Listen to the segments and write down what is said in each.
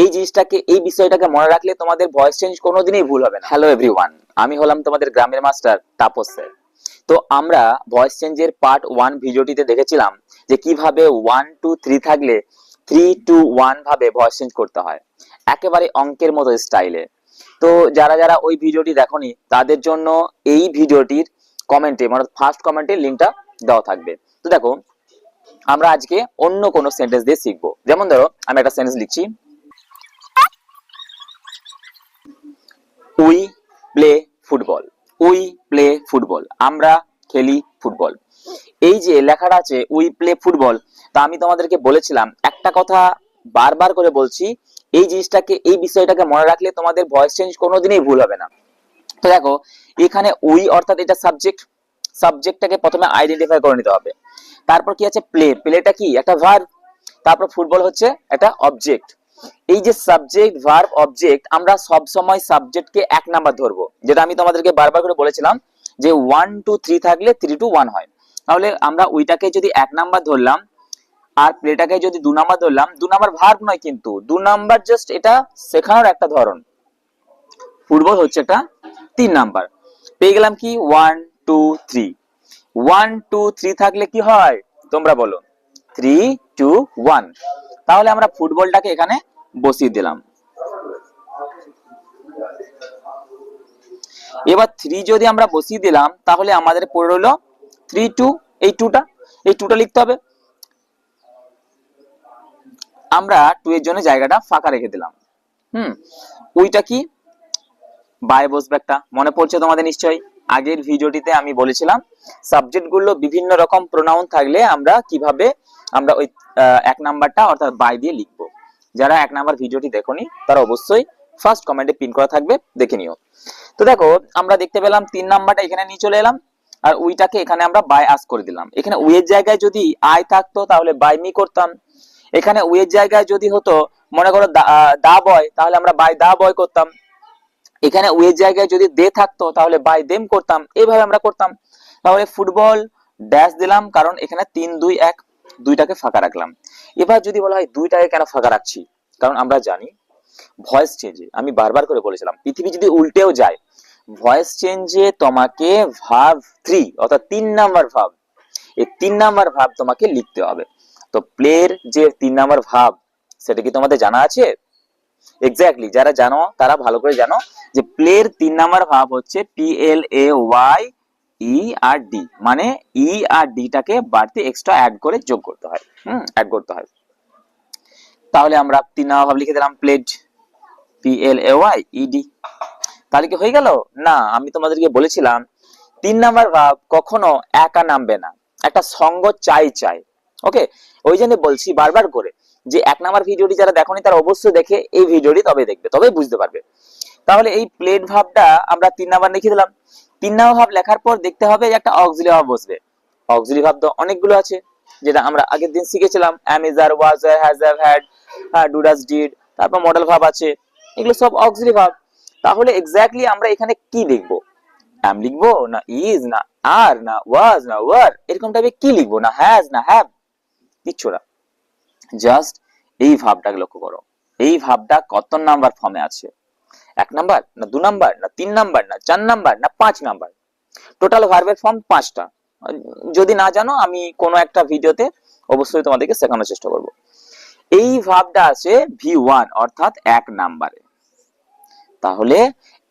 এই জিনিসটাকে, এই বিষয়টাকে মনে রাখলে তোমাদের ভয়েস চেঞ্জ কোনোদিনই ভুল হবে না। হ্যালো এভরিওয়ান আমি হলাম তোমাদের গ্রামের মাস্টার তাপস স্যার তো আমরা ভয়েস চেঞ্জের পার্ট ওয়ান ভিডিওটিতে দেখেছিলাম যে কীভাবে ওয়ান টু থ্রি থাকলে থ্রি টু ওয়ান ভাবে ভয়েস চেঞ্জ করতে হয়। একেবারে অঙ্কের মতো স্টাইলে তো যারা যারা ওই ভিডিওটি দেখোনি, তাদের জন্য এই ভিডিওটির কমেন্টে মানে ফার্স্ট কমেন্টে লিঙ্কটা দেওয়া থাকবে। তো দেখো, আমরা আজকে অন্য কোনো সেন্টেন্স দিয়ে শিখব। যেমন ধরো, আমি একটা সেন্টেন্স লিখছি we play football we play football আমরা খেলি ফুটবল এই যে লেখাটা আছে উই প্লে ফুটবল তা আমি তোমাদেরকে বলেছিলাম। একটা কথা বারবার করে বলছি, এই জিনিসটাকে, এই বিষয়টাকে মনে রাখলে তোমাদের ভয়েস চেঞ্জ কোনোদিনই ভুল হবে না। তো দেখো, এখানে উই অর্থাৎ এটা সাবজেক্ট সাবজেক্টটাকে প্রথমে আইডেন্টিফাই করে নিতে হবে। তারপর কি আছে? প্লে প্লেটা কি? একটা ভার্ব তারপর ফুটবল হচ্ছে একটা অবজেক্ট এই যে সাবজেক্ট ভার্ব অবজেক্ট আমরা সব সময় সাবজেক্টকে এক নাম্বার ধরবো। যেটা আমি তোমাদেরকে বারবার করে বলেছিলাম যে ওয়ান টু থ্রি থাকলে থ্রি টু ওয়ান হয়। তাহলে আমরা ওইটাকে যদি এক নাম্বার ধরলাম, আর প্লেটাকে যদি দু নাম্বার ধরলাম, দু নাম্বার ভার্ব নয় কিন্তু, দু নাম্বার জাস্ট এটা শেখানোর একটা ধরন। ফুটবল হচ্ছে একটা তিন নাম্বার পেয়ে গেলাম কি? One two three one two three থাকলে কি হয়? তোমরা বলো। থ্রি টু ওয়ান তাহলে আমরা ফুটবলটাকে এখানে বসিয়ে দিলাম। এবার থ্রি যদি আমরা বসিয়ে দিলাম, তাহলে আমাদের পড়ে রইল থ্রি টু এই টুটা এই টুটা লিখতে হবে। আমরা টু এর জন্য জায়গাটা ফাঁকা রেখে দিলাম। হুম, ওইটা কি? বাই বসবে একটা মনে পড়ছে তোমাদের নিশ্চয়ই? আগের ভিডিওটিতে আমি বলেছিলাম সাবজেক্টগুলো বিভিন্ন রকম প্রোনাউন থাকলে আমরা কীভাবে আমরা ওই এক নাম্বারটা অর্থাৎ বাই দিয়ে লিখব। যারা এক নাম্বার ভিডিওটি দেখোনি, তারা অবশ্যই ফার্স্ট কমেন্টে পিন করা থাকবে, দেখে নিও। তো দেখো, আমরা দেখতে পেলাম তিন নাম্বারটা এখানে নিয়ে চলে এলাম, আর উইটাকে এখানে আমরা বাই আস করে দিলাম। এখানে উইয়ের জায়গায় যদি আই থাকতো, তাহলে বাই মি করতাম। এখানে উইয়ের জায়গায় যদি হতো, মনে করো দা- বয় তাহলে আমরা বাই দা বয় করতাম। এখানে উইয়ের জায়গায় যদি দে থাকতো, তাহলে বাই দেম করতাম। এইভাবে আমরা করতাম। তাহলে ফুটবল ড্যাশ দিলাম, কারণ এখানে তিন, দুই, এক দুইটাকে ফাঁকা রাখলাম। এবার যদি বলা হয় দুইটাকে কেন ফাঁকা রাখছি? কারণ আমরা জানি ভয়েস চেঞ্জে আমি বারবার করে বলেছিলাম, পৃথিবী যদি উল্টেও যায় ভয়েস চেঞ্জে তোমাকে ভাব থ্রি অর্থাৎ তিন নাম্বার ভাব এই তিন নাম্বার ভাব তোমাকে লিখতে হবে। তো প্লের যে তিন নাম্বার ভাব সেটা কি তোমাদের জানা আছে? এক্স্যাক্টলি যারা জানো, তারা ভালো করে জানো যে প্লের তিন নাম্বার ভাব হচ্ছে P L A Y E R D মানে ই আর ডি টাকে বাড়তি এক্সট্রা অ্যাড করে যোগ করতে হয়, হুম অ্যাড করতে হয়। তাহলে আমরা তিন নাম্বার ভাব লিখে দিলাম plate P L A Y E D তাহলে কি হয়ে গেল? না, আমি তোমাদেরকে বলেছিলাম, তিন নাম্বার ভাব কখনো একা নামবে না, একটা সঙ্গ চাই চাই ওকে ওই জন্য বলছি বারবার করে যে এক নাম্বার ভিডিওটি যারা দেখোনি তারা অবশ্যই দেখে এই ভিডিওটি তবে দেখবে, তবেই বুঝতে পারবে। তাহলে এই প্লেট ভাবটা আমরা তিন নাম্বার লিখে দিলাম তিন নাম্বার ভাব লেখার পর দেখতে হবে যে একটা অক্সিলি ভাব বসবে। অক্সিলি ভাব তো অনেকগুলো আছে, যেটা আমরা আগের দিন শিখেছিলাম। Am is are was has have had do does did তারপর মডেল ভাব আছে, এগুলো সব অক্সিলি ভাব। তাহলে এক্স্যাক্টলি আমরা এখানে কি লিখব? অ্যাম লিখব না ইজ না আর না ওয়াজ না ওয়ার এরকম টাইপে কি লিখব? না হ্যাজ না হ্যাভ কিচ্ছু না। জাস্ট এই ভাবটাকে লক্ষ্য করো। এই ভাবটা কত নাম্বার ফর্মে আছে? এক নাম্বার, না দু নাম্বার, না তিন নাম্বার, না চার নাম্বার, না পাঁচ নাম্বার? টোটাল ভার্বের ফর্ম পাঁচটা। যদি না জানো, আমি কোনো একটা ভিডিওতে অবশ্যই তোমাদেরকে শেখানোর চেষ্টা করব। এই ভাবটা আছে ভি ওয়ান অর্থাৎ এক নাম্বারে। তাহলে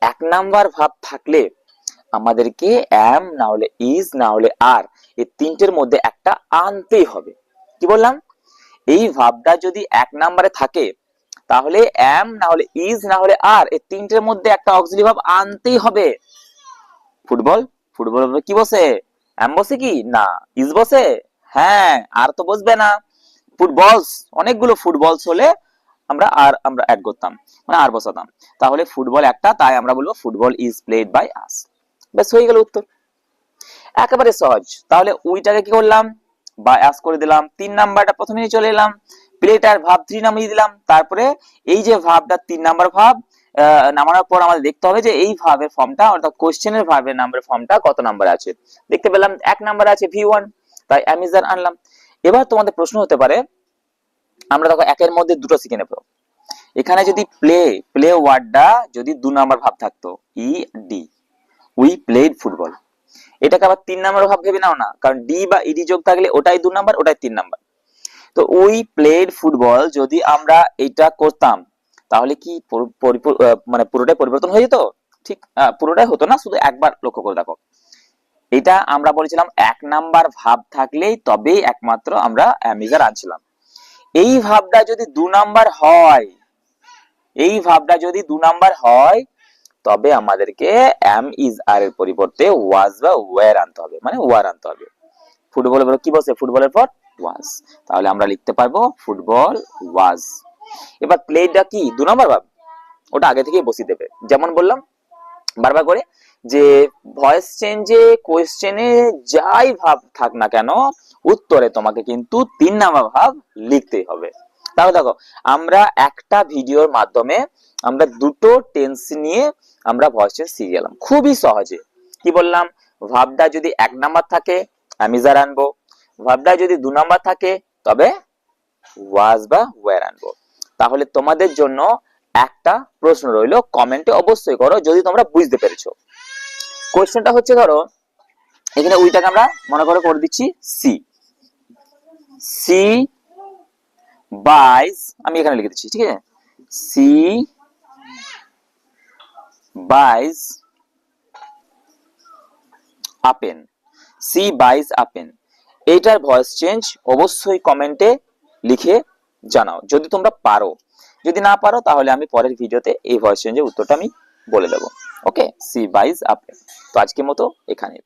এক নাম্বার ভাব থাকলে আমাদেরকে অ্যাম না হলে ইজ না হলে আর এই তিনটের মধ্যে একটা আনতেই হবে। কি বললাম? এই ভাবটা যদি এক নাম্বারে থাকে তাহলে অ্যাম না হলে ইজ না হলে আর এই তিনটের মধ্যে একটা অক্সিলি ভাব আনতেই হবে। ফুটবল? ফুটবল কি বসে? অ্যাম বসে কি? না। ইজ বসে? হ্যাঁ আর তো বসবে না। ফুটবলস, অনেকগুলো ফুটবলস হলে আমরা আর আমরা অ্যাড করতাম মানে আর বসাতাম। তাহলে ফুটবল একটা, তাই আমরা বলব football is played by us ব্যাস হয়ে গেল উত্তর। একেবারে সহজ। তাহলে ওইটাকে কি করলাম? বা অ্যাস করে দিলাম, তিন নাম্বারটা প্রথমে চলে এলাম, প্লেটার ভাব থ্রি নামিয়ে দিলাম, তারপরে এই যে ভাবটা তিন নাম্বার ভাব নামানোর পর আমাদের দেখতে হবে যে এই ভাবের ফর্মটা অর্থাৎ কোশ্চেনের ভাবের নাম্বার ফর্মটা কত নাম্বার আছে। দেখতে পেলাম এক নাম্বার আছে ভি ওয়ান তাই অ্যামিজার আনলাম। এবার তোমাদের প্রশ্ন হতে পারে, আমরা দেখো একের মধ্যে দুটো শিখে নেব এখানে যদি প্লে প্লে ওয়ার্ডটা যদি দু নাম্বার ভাব থাকতো E D we played football এটাকে আবার তিন নাম্বার ভাব ভেবে নাও না, কারণ ডি বা ইডি যোগ থাকলে ওটাই দু নাম্বার, ওটাই তিন নাম্বার। তো উই প্লেড ফুটবল যদি আমরা এটা করতাম, তাহলে কি মানে পুরোটাই পরিবর্তন হয়ে যেত? ঠিক পুরোটাই হতো না, শুধু একবার লক্ষ্য করে দেখো। এটা আমরা বলেছিলাম এক নাম্বার ভাব থাকলেই তবেই একমাত্র আমরা অ্যামিজার আনছিলাম। এই ভাবটা যদি দু নাম্বার হয়, এই ভাবটা যদি দু নাম্বার হয় তবে আমাদেরকে এম ইজ আর এর পরিবর্তে ওয়াজ বা ওয়ার আনতে হবে। মানে ওয়ার আনতে হবে। ফুটবলের পর কি বসে ফুটবলের পর? ওয়াজ তাহলে আমরা লিখতে পারব ফুটবল ওয়াজ এবার প্লেটা কি? দু নম্বর ভাব। ওটা আগে থেকেই বসিয়ে দেবে। যেমন বললাম, বারবার করে যে ভয়েস চেঞ্জে কোয়েশ্চেনে যাই ভাব থাক না কেন, উত্তরে তোমাকে কিন্তু তিন নাম্বার ভাব লিখতেই হবে। তাহলে দেখো, আমরা একটা ভিডিওর মাধ্যমে আমরা দুটো টেন্স নিয়ে আমরা ভয়েস শিখে গেলাম। খুবই সহজে। কি বললাম? ভাবটা যদি এক নাম্বার থাকে আমি যার আনব। ভাবটা যদি দু নাম্বার থাকে, তবে ওয়াজ বা ওয়ার আনব। তাহলে তোমাদের জন্য একটা প্রশ্ন রইল কমেন্টে অবশ্যই করো, যদি তোমরা বুঝতে পেরেছ। কোশ্চেনটা হচ্ছে ধরো, এখানে উইটাকে আমরা মনে করে করে দিচ্ছি সি সি বাইস আমি এখানে লিখে দিচ্ছি, ঠিক আছে? সি বাইস আপেন সি বাইস আপেন এইটার ভয়েস চেঞ্জ অবশ্যই কমেন্টে লিখে জানাও, যদি তোমরা পারো। যদি না পারো, তাহলে আমি পরের ভিডিওতে এই ভয়েস চেঞ্জের উত্তরটা আমি বলে দেবো। ওকে সি বাইস আপেন তো আজকের মতো এখানে।